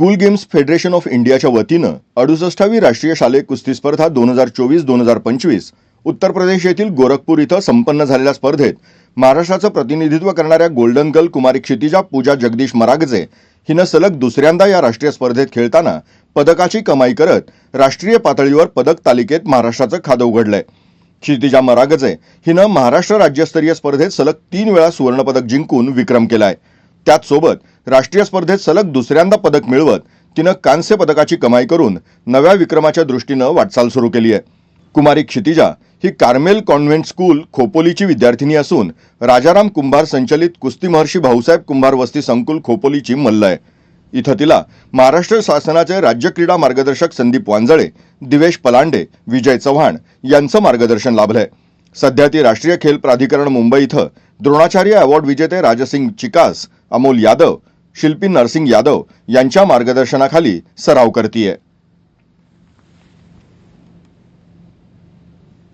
School games federation of इंडियाच्या वतीनं अडुसष्टावी राष्ट्रीय शालेय कुस्ती स्पर्धा दोन हजार चोवीस दोन हजार पंचवीस उत्तर प्रदेश येथील गोरखपूर इथं संपन्न झालेल्या स्पर्धेत महाराष्ट्राचं प्रतिनिधित्व करणाऱ्या गोल्डन गर्ल कुमारी क्षितिजा पूजा जगदीश मरागजे हिनं सलग दुसऱ्यांदा या राष्ट्रीय स्पर्धेत खेळताना पदकाची कमाई करत राष्ट्रीय पातळीवर पदक तालिकेत महाराष्ट्राचं खादं उघडलंय. क्षितिजा मरागजे हिनं महाराष्ट्र राज्यस्तरीय स्पर्धेत सलग तीन वेळा सुवर्णपदक जिंकून विक्रम केलाय. त्याचसोबत राष्ट्रीय स्पर्धेत सलग दुसऱ्यांदा पदक मिळवत तिनं कांस्य पदकाची कमाई करून नव्या विक्रमाच्या दृष्टीनं वाटचाल सुरू केली आहे. कुमारी क्षितिजा ही कार्मेल कॉन्व्हेंट स्कूल खोपोलीची विद्यार्थिनी असून राजाराम कुंभार संचलित कुस्ती महर्षी भाऊसाहेब कुंभार वस्ती संकुल खोपोलीची मल्ल आहे. इथं तिला महाराष्ट्र शासनाचे राज्य क्रीडा मार्गदर्शक संदीप वांजळे दिवेश पलांडे विजय चव्हाण यांचं मार्गदर्शन लाभलंय. सध्या ती राष्ट्रीय खेल प्राधिकरण मुंबई इथं द्रोणाचार्य अवॉर्ड विजेते राजसिंग चिकास अमोल यादव शिल्पी नरसिंग यादव यांच्या मार्गदर्शनाखाली सराव करतीये.